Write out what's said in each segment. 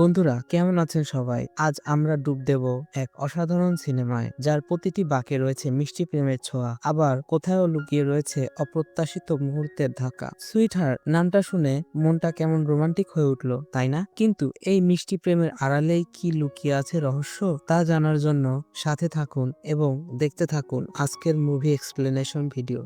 বন্ধুরা, কেমন আছেন সবাই? আজ আমরা ডুব দেব এক অসাধারণ সিনেমায়, যার প্রতিটি বাঁকে রয়েছে মিষ্টি প্রেমের ছোঁয়া, আবার কোথাও লুকিয়ে রয়েছে অপ্রত্যাশিত মুহূর্তের ধাক্কা। সুইটহার নামটা শুনে মনটা কেমন রোমান্টিক হয়ে উঠল, তাই না? কিন্তু এই মিষ্টি প্রেমের আড়ালেই কি লুকিয়ে আছে রহস্য, তা জানার জন্য সাথে থাকুন এবং দেখতে থাকুন আজকের মুভি এক্সপ্লেনেশন ভিডিও।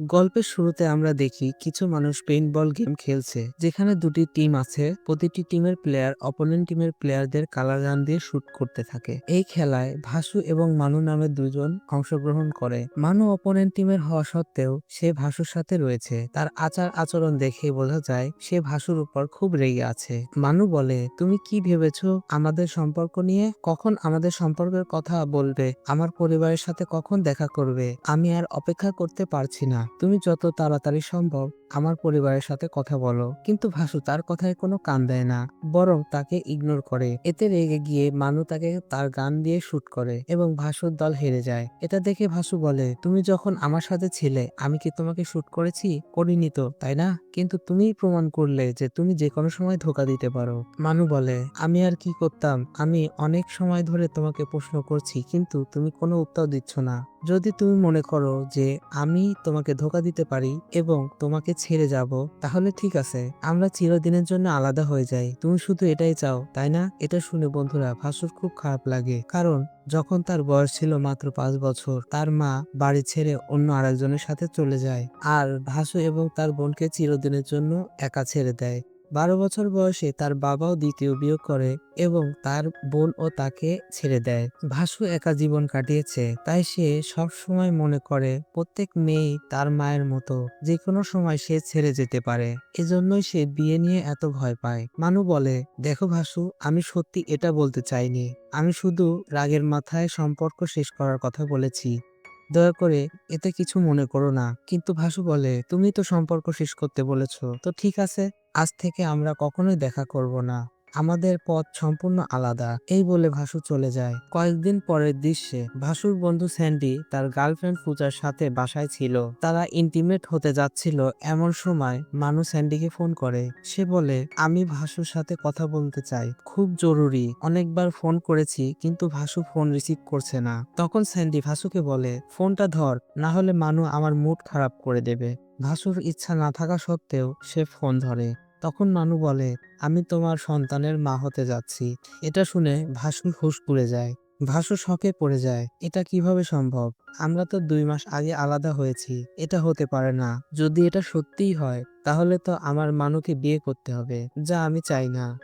গল্পের শুরুতে আমরা দেখি কিছু মানুষ পেইন্টবল গেম খেলছে, যেখানে দুটি টিম আছে, প্রতিটি টিমের প্লেয়ার অপোনেন্ট টিমের প্লেয়ারদের কালার গান দিয়ে শুট করতে থাকে। এই খেলায় ভাসু এবং মানু নামে দুজন অংশগ্রহণ করে। মানু অপোনেন্ট টিমের হওয়া সত্ত্বেও সে ভাসুর সাথে রয়েছে। তার আচার আচরণ দেখে বোঝা যায় সে ভাসুর উপর খুব রেগে আছে। মানু বলে, তুমি কি ভেবেছো আমাদের সম্পর্ক নিয়ে? কখন আমাদের সম্পর্কের কথা বলবে? আমার পরিবারের সাথে কখন দেখা করবে? আমি আর অপেক্ষা করতে পারছি না। তুমি যত তাড়াতাড়ি সম্ভব আমার পরিবারের সাথে কথা বলো। কিন্তু ভাসু তার কথায় কোনো কান দেয় না, বরং তাকে ইগনোর করে। এতে রেগে গিয়ে মানু তাকে তার গান দিয়ে শুট করে এবং ভাসুর দল হেরে যায়। এটা দেখে ভাসু বলে, তুমি যখন আমার সাথে ছিলে, আমি কি তোমাকে শুট করেছি? করিনি তো, তাই না? কিন্তু তুমিই প্রমাণ করলে যে তুমি যে কোনো সময় ধোকা দিতে পারো। মানু বলে, আমি আর কি করতাম? আমি অনেক সময় ধরে তোমাকে প্রশ্ন করছি, কিন্তু তুমি কোনো উত্তর দিচ্ছ না। যদি তুমি মনে করো যে আমি তোমাকে ধোকা দিতে পারি এবং তোমাকে ছেড়ে যাব, তাহলে ঠিক আছে। আমরা চিরদিনের জন্য আলাদা হয়ে যাই। তুমি শুধু এটাই চাও, তাই না? এটা শুনে বন্ধুরা ভাসুর খুব খারাপ লাগে। কারণ যখন তার বয়স ছিল মাত্র পাঁচ বছর, তার মা বাড়ি ছেড়ে অন্য আরেকজনের সাথে চলে যায়। আর ভাসু এবং তার বোনকে চিরদিনের জন্য একা ছেড়ে দেয়। বারো বছর বয়সে তার বাবাও দ্বিতীয় বিয়োগ করে এবং তার বোন ও তাকে ছেড়ে দেয়। ভাসু একা জীবন কাটিয়েছে, তাই সে সব সময় মনে করে প্রত্যেক মেয়েই তার মায়ের মতো যে কোনো সময় সে ছেড়ে যেতে পারে। এজন্যই সে বিয়ে নিয়ে এত ভয় পায়। মানু বলে, দেখো ভাসু, আমি সত্যি এটা বলতে চাইনি। আমি শুধু রাগের মাথায় সম্পর্ক শেষ করার কথা বলেছি। দয়া করে এতে কিছু মনে করো না। কিন্তু ভাসু বলে, তুমি তো সম্পর্ক শেষ করতে বলেছ। তো ঠিক আছে আজ থেকে আমরা কখনোই দেখা করব না। আমাদের পথ সম্পূর্ণ আলাদা। এই বলে ভাসু চলে যায়। কয়েকদিন পরের দৃশ্যে, ভাসুর বন্ধু স্যান্ডি তার গার্লফ্রেন্ড পূজার সাথে বাসায় ছিল। তারা ইন্টিমেট হতে যাচ্ছিল এমন সময় মানু স্যান্ডিকে ফোন করে। সে বলে, আমি ভাসুর সাথে কথা বলতে চাই। খুব জরুরি। অনেকবার ফোন করেছি, কিন্তু ভাসু ফোন রিসিভ করছে না। তখন স্যান্ডি ভাসুকে বলে, ফোনটা ধর না হলে মানু আমার মুড খারাপ করে দেবে। ভাসুর ইচ্ছা না থাকা সত্ত্বেও সে ফোন ধরে। তখন মানু বলে, আমি তোমার সন্তানের মা হতে যাচ্ছি। এটা শুনে ভাসুর হুশ পুড়ে যায়। ভাসু শখে পড়ে যায়, এটা কীভাবে সম্ভব? আমরা তো দুই মাস আগে আলাদা হয়েছি। এটা হতে পারে না। যদি এটা সত্যিই হয়, তাহলে তো আমার মানুকে বিয়ে করতে হবে। যা আমি চাই না।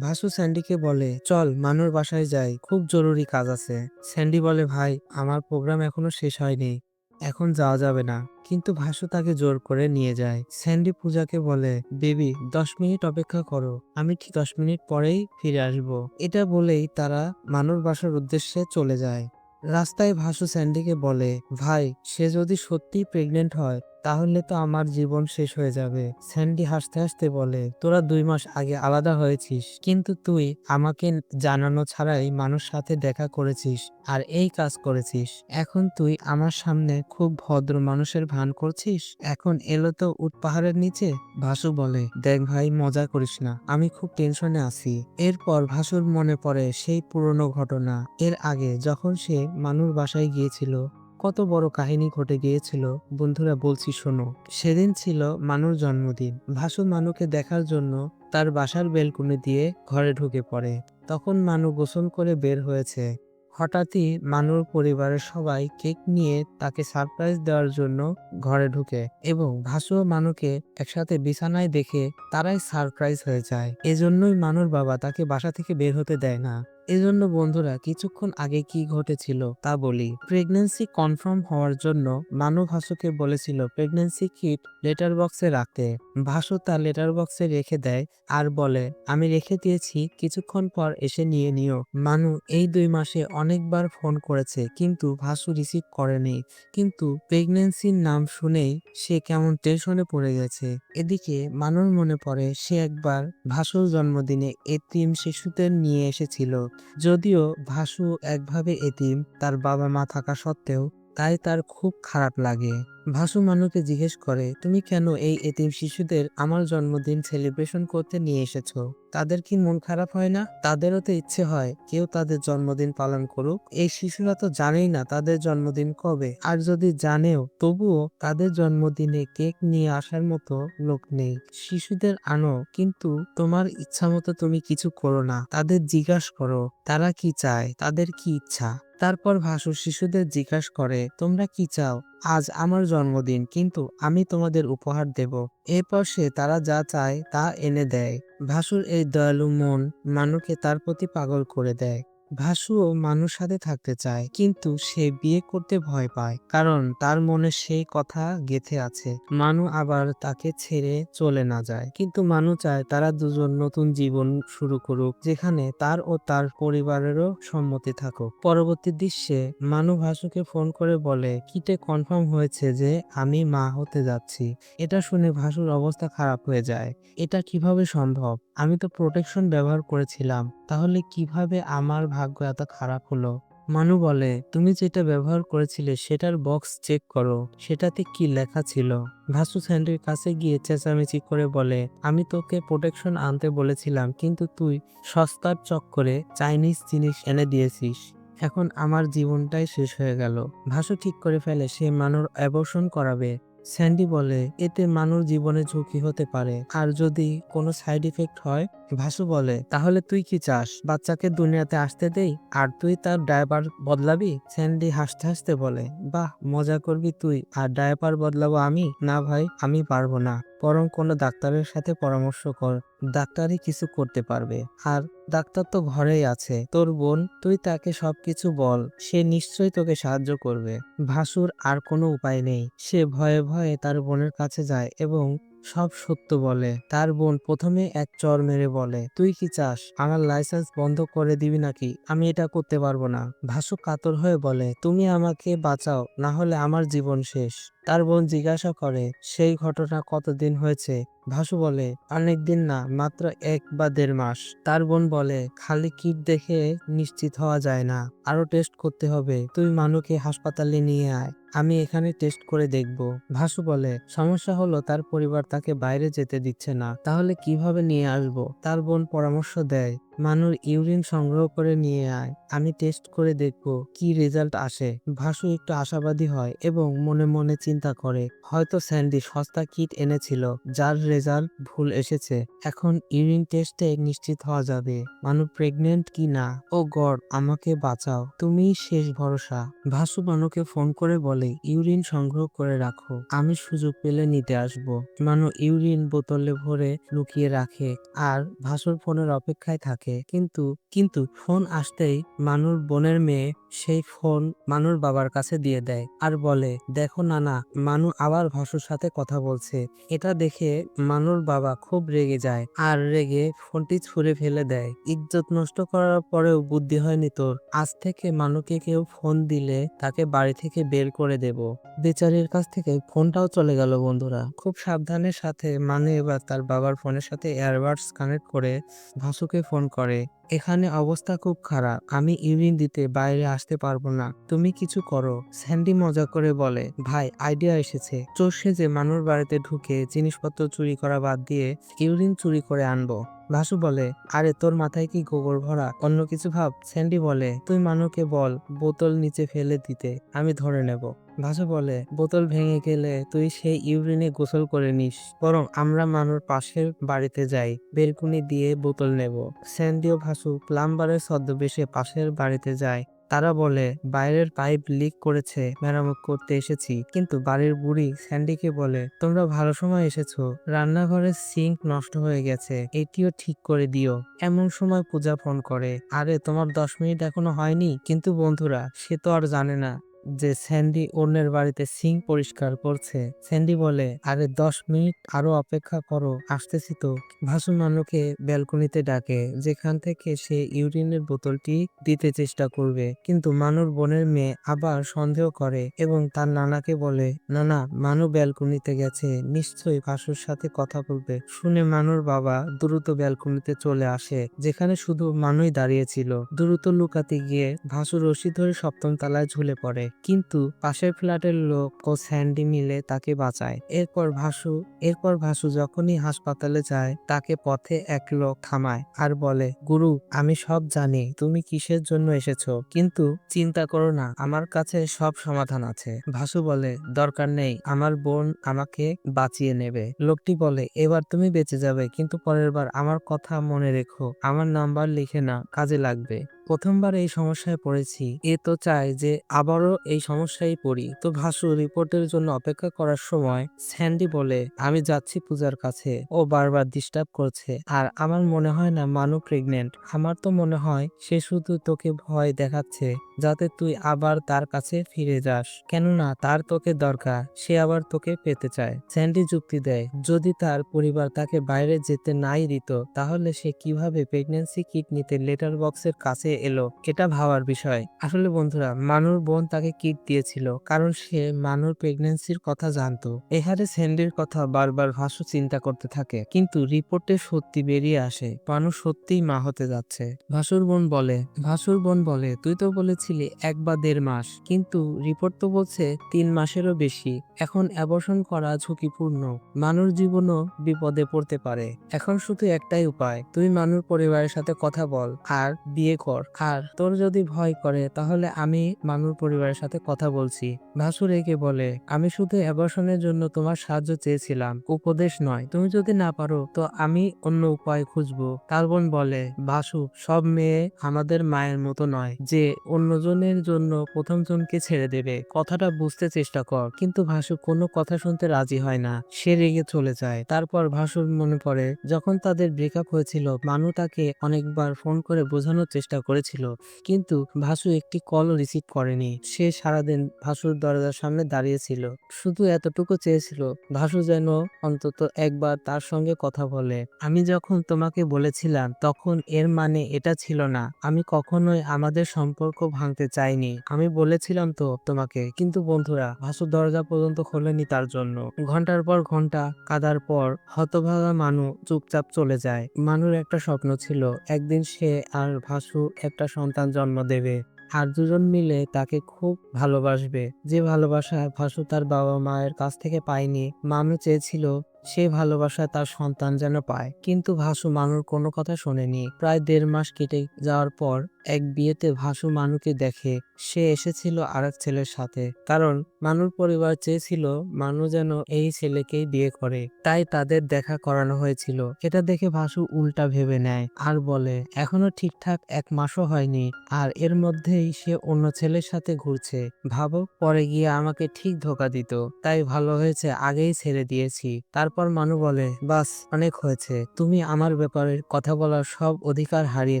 ভাসু স্যান্ডিকে বলে, চল, মানুর বাসায় যাই। খুব জরুরি কাজ আছে। স্যান্ডি বলে, ভাই, আমার প্রোগ্রাম এখনও শেষ হয়নি। এখন যাওয়া যাবে না। কিন্তু ভাসু তাকে জোর করে নিয়ে যায়। স্যান্ডি পূজাকে বলে, বেবি, দশ মিনিট অপেক্ষা করো। আমি ঠিক দশ মিনিট পরেই ফিরে আসব। এটা বলেই তারা মানুর বাসার উদ্দেশ্যে চলে যায়। রাস্তায় ভাসু স্যান্ডিকে বলে, ভাই, সে যদি সত্যি প্রেগনেন্ট হয় তাহলে তো আমার জীবন শেষ হয়ে যাবে। স্যান্ডি হাসতে হাসতে বলে, তোরা দুই মাস আগে আলাদা হয়েছিস, কিন্তু তুই আমাকে জানানো ছাড়াই মানুষ সাথে দেখা করেছিস আর এই কাজ করেছিস। এখন তুই আমার সামনে খুব ভদ্র মানুষের ভান করছিস? এখন এলো তো উট পাহাড়ের নিচে? ভাসু বলে, দেখ ভাই, মজা করিস না, আমি খুব টেনশনে আছি। এরপর ভাসুর মনে পড়ে সেই পুরনো ঘটনা। এর আগে যখন সে মানুর বাসায় গিয়েছিল কত বড় কাহিনী ঘটে গিয়েছিল? বন্ধুরা, বলছি, শোনো। সেদিন ছিল মানুর জন্মদিন। ভাসু মানুকে দেখার জন্য তার বাসার বেলকুনি দিয়ে ঘরে ঢুকে পড়ে। তখন মানু গোসল করে বের হয়েছে। হঠাৎই মানুর পরিবারের সবাই কেক নিয়ে তাকে সারপ্রাইজ দেওয়ার জন্য ঘরে ঢুকে এবং ভাসু মানুকে একসাথে বিছানায় দেখে তারাই সারপ্রাইজ হয়ে যায়। এজন্যই মানুর বাবা তাকে বাসা থেকে বের হতে দেয় না। এজন্য বন্ধুরা কিছুক্ষণ আগে কি ঘটেছিল তা বলি। প্রেগনেন্সি কনফার্ম হওয়ার জন্য মানু ভাসুকে বলেছিল প্রেগনেন্সি কিট লেটার বক্সে রাখতে। ভাসু তার লেটার বক্সে রেখে দেয় আর বলে, আমি রেখে দিয়েছি, কিছুক্ষণ পর এসে নিয়ে নিও। মানু এই দুই মাসে অনেকবার ফোন করেছে, কিন্তু ভাসু রিসিভ করেনি। কিন্তু প্রেগনেন্সির নাম শুনেই সে কেমন টেনশনে পড়ে গেছে। এদিকে মানুর মনে পড়ে, সে একবার ভাসুর জন্মদিনে এতিম শিশুদের নিয়ে এসেছিল। যদিও ভাসু একভাবে এতিম তার বাবা মা থাকা সত্ত্বেও তাই তার খুব খারাপ লাগে। ভাসু মানুকে জিজ্ঞেস করে, তুমি কেন এই এতিম শিশুদের আমার জন্মদিন সেলিব্রেশন করতে নিয়ে এসেছ? তাদের কি মন খারাপ হয় না? তাদেরও তো ইচ্ছে হয়, কেউ তাদের জন্মদিন পালন করুক। এই শিশুরা তো জানেই না তাদের জন্মদিন কবে। আর যদি জানেও, তবুও তাদের জন্মদিনে কেক নিয়ে আসার মতো লোক নেই। শিশুদের আনো, কিন্তু তোমার ইচ্ছা মতো তুমি কিছু করো না। তাদের জিজ্ঞাস করো, তারা কি চায়? তাদের কি ইচ্ছা? তারপর ভাসু শিশুদের জিজ্ঞাসা করে, তোমরা কি চাও? আজ আমার জন্মদিন, কিন্তু আমি তোমাদের উপহার দেব। এরপর সে তারা যা চায় তা এনে দেয়। ভাসুর এই দয়ালু মন মানুকে তার প্রতি পাগল করে দেয়। ভাসুও মানুষ সাথে থাকতে চায়, কিন্তু সে বিয়ে করতে ভয় পায়, কারণ তার মনে সেই কথা গেথে আছে। মানু আবার তাকে ছেড়ে চলে না যায়, কিন্তু মানু চায় তারা দুজন নতুন জীবন শুরু করুক, যেখানে তার ও তার পরিবারেরও সম্মতি থাকুক। পরবর্তী দৃশ্যে মানু ভাসুকে ফোন করে বলে, কিটে কনফার্ম হয়েছে যে আমি মা হতে যাচ্ছি। এটা শুনে ভাসুর অবস্থা খারাপ হয়ে যায়। এটা কীভাবে সম্ভব? আমি তো প্রোটেকশন ব্যবহার করেছিলাম। তাহলে কীভাবে আমার ভাগ্য এত খারাপ হলো? মানু বলে, তুমি যেটা ব্যবহার করেছিলে সেটার বক্স চেক করো। সেটাতে কি লেখা ছিল? ভাসু স্যান্ডির কাছে গিয়ে চেঁচামেচি করে বলে, আমি তোকে প্রোটেকশন আনতে বলেছিলাম, কিন্তু তুই সস্তার চক্করে চাইনিজ জিনিস এনে দিয়েছিস। এখন আমার জীবনটাই শেষ হয়ে গেল। ভাসু ঠিক করে ফেলে, সে মানুর অ্যাবর্শন করাবে। স্যান্ডি বলে, এতে মানুষ জীবনে ঝুঁকি হতে পারে। আর যদি কোনো সাইড ইফেক্ট হয় ভাসু বলে, তাহলে তুই কি চাস? বাচ্চাকে দুনিয়াতে আসতে দেই? আর তুই তার ড্রাইভার বদলাবি? স্যান্ডি হাসতে হাসতে বলে, বাহ, মজা করবি তুই। আর ড্রাইভার বদলাবো আমি? না ভাই, আমি পারব না। বরং কোনো ডাক্তারের সাথে পরামর্শ কর। ডাক্তারই কিছু করতে পারবে। আর ডাক্তার তো ঘরেই আছে। তোর বোন, তুই তাকে সবকিছু বল। সে নিশ্চয়ই তোকে সাহায্য করবে। ভাসুর আর কোনো উপায় নেই। সে ভয়ে ভয়ে তার বোনের কাছে যায় এবং সব সত্য বলে। তার বোন প্রথমে এক চর মেরে বলে, তুই কি চাস? আমার লাইসেন্স বন্ধ করে দিবি নাকি? আমি এটা করতে পারব না। ভাসু কাতর হয়ে বলে, তুমি আমাকে বাঁচাও, না হলে আমার জীবন শেষ। তার বোন জিজ্ঞাসা করে, সেই ঘটনা কতদিন হয়েছে? ভাসু বলে, অনেক দিন না, মাত্র এক বা দেড় মাস। তার বোন বলে, খালি কিট দেখে নিশ্চিত হওয়া যায় না, আরও টেস্ট করতে হবে। তুই মানুকে হাসপাতালে নিয়ে আয়, আমি এখানে টেস্ট করে দেখব। ভাসু বলে, সমস্যা হলো তার পরিবার তাকে বাইরে যেতে দিচ্ছে না, তাহলে কীভাবে নিয়ে আসব? তার বোন পরামর্শ দেয় মানুর ইউরিন সংগ্রহ করে নিয়ে আয়। আমি টেস্ট করে দেখব কি রেজাল্ট আসে। ভাসু একটু আশাবাদী হয় এবং মনে মনে চিন্তা করে, হয়তো স্যান্ডি সস্তা কিট এনেছিল, যার রেজাল্ট ভুল এসেছে। এখন ইউরিন টেস্টে নিশ্চিত হওয়া যাবে। মানু প্রেগনেন্ট কি না? ও গড, আমাকে বাঁচাও। তুমি শেষ ভরসা। ভাসু মানুকে ফোন করে বলে, ইউরিন সংগ্রহ করে রাখো। আমি সুযোগ পেলে নিতে আসব। মানু ইউরিন বোতলে ভরে লুকিয়ে রাখে। আর ভাসুর ফোনের অপেক্ষায় থাকে। কিন্তু কিন্তু ফোন আসতেই মানুর বোনের মেয়ে সেই ফোন মানুর বাবার কাছে দিয়ে দেয় আর বলে, দেখো নানা, মানু আবার ভাসুর সাথে কথা বলছে। এটা দেখে মানুর বাবা খুব রেগে যায় আর রেগে ফোনটি ছুঁড়ে ফেলে দেয়। ইজ্জত নষ্ট করার পরেও বুদ্ধি হয়নি তোর। আজ থেকে মানুকে কেউ ফোন দিলে তাকে বাড়ি থেকে বের করে দেব। বেচারির কাছ থেকে ফোনটাও চলে গেল বন্ধুরা। খুব সাবধানের সাথে মানু এবার তার বাবার ফোনের সাথে এয়ারবাডস কানেক্ট করে ভাসুকে ফোন করে। এখানে অবস্থা খুব খারাপ। আমি ইউরিন দিতে বাইরে আসতে পারব না। তুমি কিছু করো। স্যান্ডি মজা করে বলে, ভাই আইডিয়া এসেছে। চোর সেজে মানুষ বাড়িতে ঢুকে জিনিসপত্র চুরি করা বাদ দিয়ে ইউরিন চুরি করে আনব। ভাসু বলে, আরে, তোর মাথায় কি গোবর ভরা? অন্য কিছু ভাব? স্যান্ডি বলে, তুই মানুকে বল বোতল নিচে ফেলে দিতে, আমি ধরে নেব। ভাসু বলে, বোতল ভেঙে গেলে তুই সেই ইউরিনে গোসল করে নিস, বরং আমরা মানুর পাশের বাড়িতে যাই, বেলকুনি দিয়ে বোতল নেব। স্যান্ডি ও ভাসু প্লাম্বারের ছদ্মবেশে পাশের বাড়িতে যায়। তারা বলে, বাইরের পাইপ লিক করেছে, মেরামত করতে এসেছি। কিন্তু বাড়ির বুড়ি স্যান্ডিকে বলে, তোমরা ভালো সময় এসেছ। রান্নাঘরের সিঙ্ক নষ্ট হয়ে গেছে। এটিও ঠিক করে দিও। এমন সময় পূজা ফোন করে, আরে, তোমার দশ মিনিট এখনও হয়নি? কিন্তু বন্ধুরা, সে তো আর জানে না। যে স্যান্ডি অন্যের বাড়িতে সিং পরিষ্কার করছে। স্যান্ডি বলে, আরে দশ মিনিট আরও অপেক্ষা করো, আসতেছি তো। ভাসু মানুকে ব্যালকনিতে ডাকে, যেখান থেকে সে ইউরিনের বোতলটি দিতে চেষ্টা করবে। কিন্তু মানুর বোনের মেয়ে আবার সন্দেহ করে এবং তার নানাকে বলে, নানা, মানু ব্যালকনিতে গেছে, নিশ্চয়ই ভাসুর সাথে কথা বলবে। শুনে মানুর বাবা দ্রুত ব্যালকনিতে চলে আসে, যেখানে শুধু মানুই দাঁড়িয়েছিল দ্রুত লুকাতে গিয়ে ভাসু রশি ধরে সপ্তম তলায় ঝুলে পড়ে। কিন্তু পাশের ফ্ল্যাটের লোক ও স্যান্ডি মিলে তাকে বাঁচায়। এরপর ভাসু এরপর ভাসু যখনই হাসপাতালে যায়, তাকে পথে এক লোক থামায় আর বলে, গুরু, আমি সব জানি, তুমি কিসের জন্য এসেছ? কিন্তু চিন্তা করো না, আমার কাছে সব সমাধান আছে। ভাসু বলে, দরকার নেই, আমার বোন আমাকে বাঁচিয়ে নেবে। লোকটি বলে, এবার তুমি বেঁচে যাবে, কিন্তু পরের বার আমার কথা মনে রেখো, আমার নাম্বার লিখে না, কাজে লাগবে। প্রথমবার এই সমস্যায় পড়েছি। এ তো চায় যে আবারও এই সমস্যায় পড়ি। তো ভাসু রিপোর্টের জন্য অপেক্ষা করার সময় স্যান্ডি বলে, আমি যাচ্ছি পূজার কাছে। ও বারবার ডিস্টার্ব করছে। আর আমার মনে হয় না, মানু প্রেগনেন্ট আমার তো মনে হয়, সে শুধু তোকে ভয় দেখাচ্ছে, যাতে তুই আবার তার কাছে ফিরে যাস। কেননা, তার তোকে দরকার, সে আবার তোকে পেতে চায়। স্যান্ডি যুক্তি দেয়, যদি তার পরিবার তাকে বাইরে যেতে নাই দিত তাহলে সে কীভাবে প্রেগনেন্সি কিট নিতে লেটার বক্সের কাছে এলো। এটা ভাবার বিষয়। আসলে বন্ধুরা, মানুর বোন তাকে কিট দিয়েছিল, কারণ সে মানুর প্রেগনেন্সির কথা জানতো। এহারে স্যান্ডির কথা বারবার ভাসু চিন্তা করতে থাকে, কিন্তু রিপোর্টে সত্যি বেরিয়ে আসে মানুষ সত্যিই মা হতে যাচ্ছে। ভাসুর বোন বলে, ভাসুর বোন বলে, তুই তো বলেছিলি এক বা দেড় মাস, কিন্তু রিপোর্ট তো বলছে তিন মাসেরও বেশি। এখন অ্যাবর্শন করা ঝুঁকিপূর্ণ। মানুষ জীবনও বিপদে পড়তে পারে। এখন শুধু একটাই উপায়, তুই মানুষ পরিবারের সাথে কথা বল আর বিয়ে কর। আর তোর যদি ভয় করে, তাহলে আমি মানুষ পরিবারের সাথে কথা বলছি। ভাসুর রেগে বলে, আমি শুধু অ্যাবর্শনের জন্য তোমার সাহায্য চেয়েছিলাম, উপদেশ নয়। তুমি যদি না পারো, তো আমি অন্য উপায় খুঁজবো। তার বোন বলে, ভাসু, সব মেয়ে আমাদের মায়ের মতো নয়, যে অন্যজনের জন্য প্রথম জনকে ছেড়ে দেবে। কথাটা বুঝতে চেষ্টা কর। কিন্তু ভাসু কোনো কথা শুনতে রাজি হয় না। সে রেগে চলে যায়। তারপর ভাসুর মনে পড়ে, যখন তাদের ব্রেকআপ হয়েছিল, মানু তাকে অনেকবার ফোন করে বোঝানোর চেষ্টা করেছিল। কিন্তু ভাসু একটি কলও রিসিভ করেনি। সে সারাদিন ভাসুর দরজার সামনে দাঁড়িয়েছিল। শুধু এতটুকু চেয়েছিল, ভাসু যেন অন্তত একবার তার সঙ্গে কথা বলে। আমি যখন তোমাকে বলেছিলাম, তখন এর মানে এটা ছিল না। আমি কখনোই আমাদের সম্পর্ক ভাঙতে চাইনি। আমি বলেছিলাম তো তোমাকে। কিন্তু বন্ধুরা, ভাসু দরজা পর্যন্ত খোলেনি তার জন্য। ঘণ্টার পর ঘণ্টা, কাদার পর হতভাগা মানু চুপচাপ চলে যায়। মানুর একটা স্বপ্ন ছিল, একদিন সে আর ভাসু একটা সন্তান জন্ম দেবে। আর দুজন মিলে তাকে খুব ভালোবাসবে। যে ভালোবাসা ভাসু তার বাবা মায়ের কাছ থেকে পায়নি মানু চেয়েছিল সে ভালোবাসা তার সন্তান যেন পায়। কিন্তু ভাসু মানুর কোনো কথা শোনেনি। প্রায় দেড় মাস কেটে যাওয়ার পর এক বিয়েতে ভাসু মানুকে দেখে সে এসেছিল আরেক ছেলের সাথে। কারণ মানুর পরিবার চেয়েছিল মানু যেন এই ছেলেকেই বিয়ে করে। তাই তাদের দেখা করানো হয়েছিল। এটা দেখে ভাসু উল্টা ভেবে নেয় আর বলে, এখনও ঠিকঠাক এক মাসও হয়নি আর এর মধ্যেই সে অন্য ছেলের সাথে ঘুরছে। ভাবো, পরে গিয়ে আমাকে ঠিক ধোকা দিত। তাই ভালো হয়েছে আগেই ছেড়ে দিয়েছি। তারপর মানু বলে, বাস, অনেক হয়েছে। তুমি আমার ব্যাপারে কথা বলার সব অধিকার হারিয়ে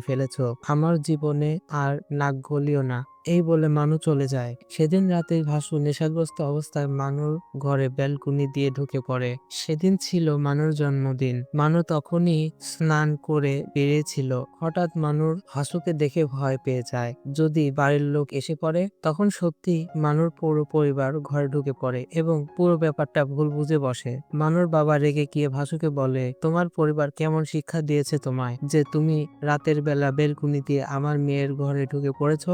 ফেলেছো। আমার জীবনে আর নাক গলিও না। এই বলে মানু চলে যায়। সেদিন রাতে ভাসু নেশাগ্রস্ত অবস্থায় মানুর ঘরে ব্যালকনি দিয়ে ঢুকে পড়ে। সেদিন ছিল মানুর জন্মদিন। মানু তখনই স্নান করে বেরিয়েছিল। হঠাৎ মানুর ভাসুকে দেখে ভয় পেয়ে যায়। যদি বাড়ির লোক এসে পড়ে, তখন সত্যি মানুর পুরো পরিবার ঘরে ঢুকে পড়ে এবং পুরো ব্যাপারটা ভুল বুঝে বসে। মানুর বাবা রেগে গিয়ে ভাসুকে বলে, তোমার পরিবার কেমন শিক্ষা দিয়েছে তোমায় যে তুমি রাতের বেলা বেলকুনি দিয়ে আমার মেয়ের ঘরে ঢুকে পড়েছ?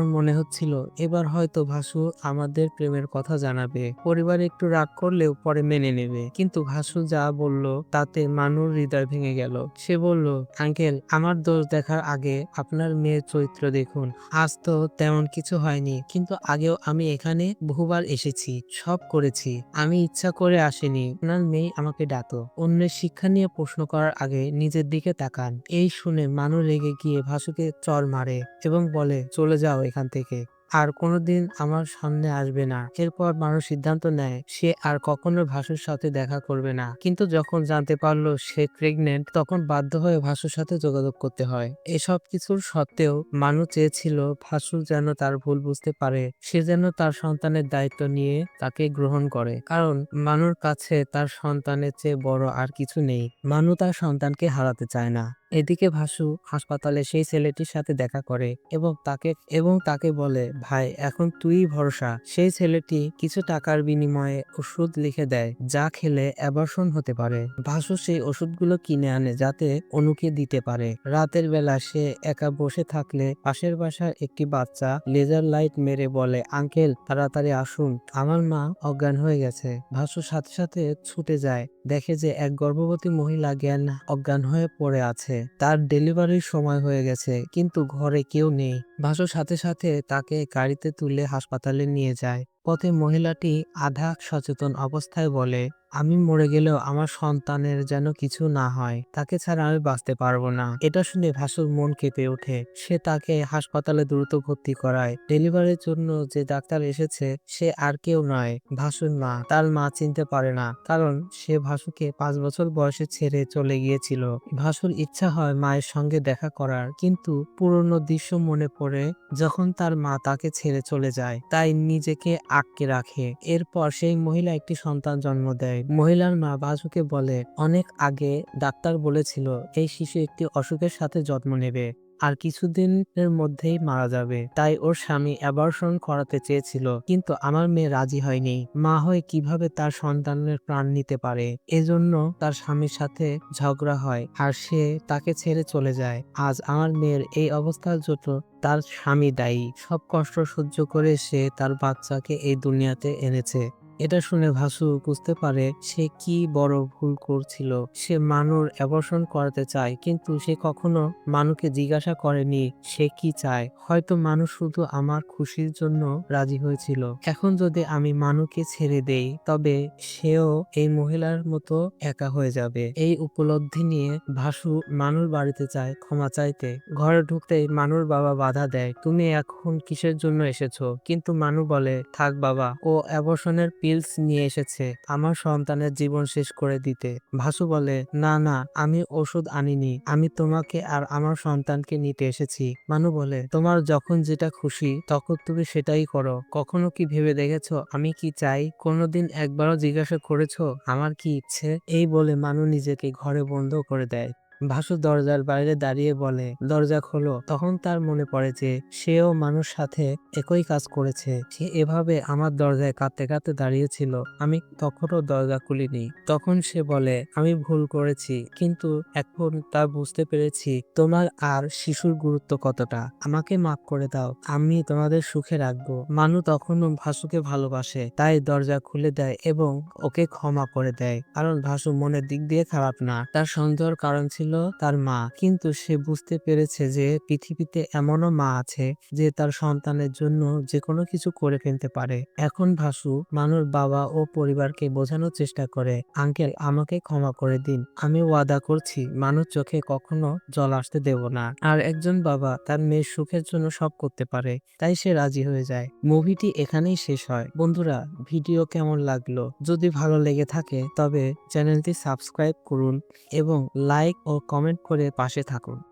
মানুর মনে হচ্ছিল, এবার হয়তো ভাসু আমাদের প্রেমের কথা জানাবে। পরিবার একটু রাগ করলেও পরে মেনে নেবে। কিন্তু ভাসু যা বলল, তাতে মানুর হৃদয় ভেঙে গেল। সে বলল, আঙ্কেল, আমার দোষ দেখার আগে আপনার মেয়ের চরিত্র দেখুন। আজ তো তেমন কিছু হয়নি, কিন্তু আগেও আমি এখানে বহুবার এসেছি, সব করেছি। আমি ইচ্ছা করে আসিনি, আপনার মেয়ে আমাকে ডাকো। অন্যের শিক্ষা নিয়ে প্রশ্ন করার আগে নিজের দিকে তাকান। এই শুনে মানু রেগে গিয়ে ভাসুকে চর মারে এবং বলে, চলে যাও এখান থেকে। আর কোনোদিন আমার সামনে আসবে না। এরপর মানুষ সিদ্ধান্ত নেয়, সে আর কখনো ভাসুর সাথে দেখা করবে না। কিন্তু যখন জানতে পারল সে প্রেগনেন্ট তখন বাধ্য হয়ে ভাসুর সাথে যোগাযোগ করতে হয়। এসব কিছুর সত্ত্বেও মানু চেয়েছিল ভাসু যেন তার ভুল বুঝতে পারে। সে যেন তার সন্তানের দায়িত্ব নিয়ে তাকে গ্রহণ করে। কারণ মানুর কাছে তার সন্তানের চেয়ে বড় আর কিছু নেই। মানু তার সন্তানকে হারাতে চায় না। এদিকে ভাসু হাসপাতালে সেই ছেলেটির সাথে দেখা করে এবং তাকে এবং তাকে বলে, ভাই, এখন তুই ভরসা। সেই ছেলেটি কিছু টাকার বিনিময়ে ওষুধ লিখে দেয়, যা খেলে অ্যাবর্ষণ হতে পারে। ভাসু সেই ওষুধগুলো কিনে আনে যাতে অনুকে দিতে পারে। রাতের বেলা সে একা বসে থাকলে পাশের বাসার একটি বাচ্চা লেজার লাইট মেরে বলে, আঙ্কেল, তাড়াতাড়ি আসুন। আমার মা অজ্ঞান হয়ে গেছে। ভাসু সাথে সাথে ছুটে যায়। দেখে যে এক গর্ভবতী মহিলা জ্ঞান অজ্ঞান হয়ে পড়ে আছে। তার ডেলিভারির সময় হয়ে গেছে, কিন্তু ঘরে কেউ নেই। ভাসু সাথে সাথে তাকে গাড়িতে তুলে হাসপাতালে নিয়ে যায়। পথে মহিলাটি আধা সচেতন অবস্থায় বলে আমি মরে গেলেও আমার সন্তানের যেন কিছু না হয়, তাকে ছাড়া আমি বাঁচতে পারব না। এটা শুনে ভাসুর মন কেঁপে ওঠে। সে তাকে হাসপাতালে দ্রুত ভর্তি করায়। ডেলিভারির জন্য যে ডাক্তার এসেছে, সে আর কেউ নয়। ভাসুর মা, তার মা চিনতে পারে না, কারণ সে ভাসুকে পাঁচ বছর বয়সে ছেড়ে চলে গিয়েছিল। ভাসুর ইচ্ছা হয় মায়ের সঙ্গে দেখা করার, কিন্তু পুরনো দৃশ্য মনে পড়ে যখন তার মা তাকে ছেড়ে চলে যায়, তাই নিজেকে আটকে রাখে। এরপর সেই মহিলা একটি সন্তান জন্ম দেয়। মহিলার মা বাজুকে বলে, অনেক আগে ডাক্তার বলেছিল এই শিশু একটি অসুখের সাথে জন্ম নেবে আর কিছুদিনের মধ্যেই মারা যাবে। তাই ওর স্বামী অ্যাবর্ষণ করাতে চেয়েছিল, কিন্তু আমার মেয়ে রাজি হয়নি। মা হয়ে কীভাবে তার সন্তানের প্রাণ নিতে পারে? এজন্য তার স্বামীর সাথে ঝগড়া হয় আর সে তাকে ছেড়ে চলে যায়। আজ আমার মেয়ের এই অবস্থার জন্য তার স্বামী দায়ী। সব কষ্ট সহ্য করে সে তার বাচ্চাকে এই দুনিয়াতে এনেছে। এটা শুনে ভাসু বুঝতে পারে সে কি বড় ভুল করছিল। সে মানুর অ্যাবর্ষণ করাতে চায়, কিন্তু সে কখনো মানুকে জিজ্ঞাসা করেনি সে কি চায়। হয়তো মানুষ শুধু আমার খুশির জন্য রাজি হয়েছিল। এখন যদি আমি মানুকে ছেড়ে দেই, তবে সেও এই মহিলার মতো একা হয়ে যাবে। এই উপলব্ধি নিয়ে ভাসু মানুর বাড়িতে চায় ক্ষমা চাইতে। ঘরে ঢুকতেই মানুর বাবা বাধা দেয়, তুমি এখন কিসের জন্য এসেছ? কিন্তু মানু বলে, থাক বাবা, ও অ্যাবর্ষণের পিলস নিয়ে এসেছে আমার সন্তানের জীবন শেষ করে দিতে। ভাসু বলে, না না, আমি ওষুধ আনিনি, আমি তোমাকে আর আমার সন্তানকে নিতে এসেছি। মানু বলে, তোমার যখন যেটা খুশি, তখন তুমি সেটাই করো। কখনো কি ভেবে দেখেছ? আমি কি চাই? কোনোদিন একবারও জিজ্ঞাসা করেছ? আমার কি ইচ্ছে? এই বলে মানু নিজেকে ঘরে বন্ধ করে দেয়। ভাসু দরজার বাইরে দাঁড়িয়ে বলে, দরজা খোলো। তখন তার মনে পড়ে যে, সেও মানুষ সাথে একই কাজ করেছে। সে এভাবে আমার দরজায় কাঁদতে কাঁদতে দাঁড়িয়েছিল। আমি তখনও দরজা খুলিনি। তখন সে বলে, আমি ভুল করেছি, কিন্তু এখন তা বুঝতে পেরেছি। তোমার আর শিশুর গুরুত্ব কতটা? আমাকে মাফ করে দাও। আমি তোমাদের সুখে রাখব। মানু তখনও ভাসুকে ভালোবাসে, তাই দরজা খুলে দেয় এবং ওকে ক্ষমা করে দেয়। কারণ ভাসু মনের দিক দিয়ে খারাপ না। তার সন্দেহর কারণ ছিল তার মা। কিন্তু সে বুঝতে পেরেছে যে পৃথিবীতে এমনও মা আছে যে তার সন্তানের জন্য যে কোনো কিছু করে ফেলতে পারে। এখন ভাসু মানুষ বাবা ও পরিবারকে বোঝানোর চেষ্টা করে, আঙ্কেল, আমাকে ক্ষমা করে দিন। আমি ওয়াদা করছি মানুষ চোখে কখনো জল আসতে দেব না। আর একজন বাবা তার মেয়ের সুখের জন্য সব করতে পারে, তাই সে রাজি হয়ে যায়। মুভিটি এখানেই শেষ হয়। বন্ধুরা, ভিডিও কেমন লাগল? যদি ভালো লেগে থাকে, তবে চ্যানেলটি সাবস্ক্রাইব করুন এবং লাইক ও কমেন্ট করে পাশে থাকুন।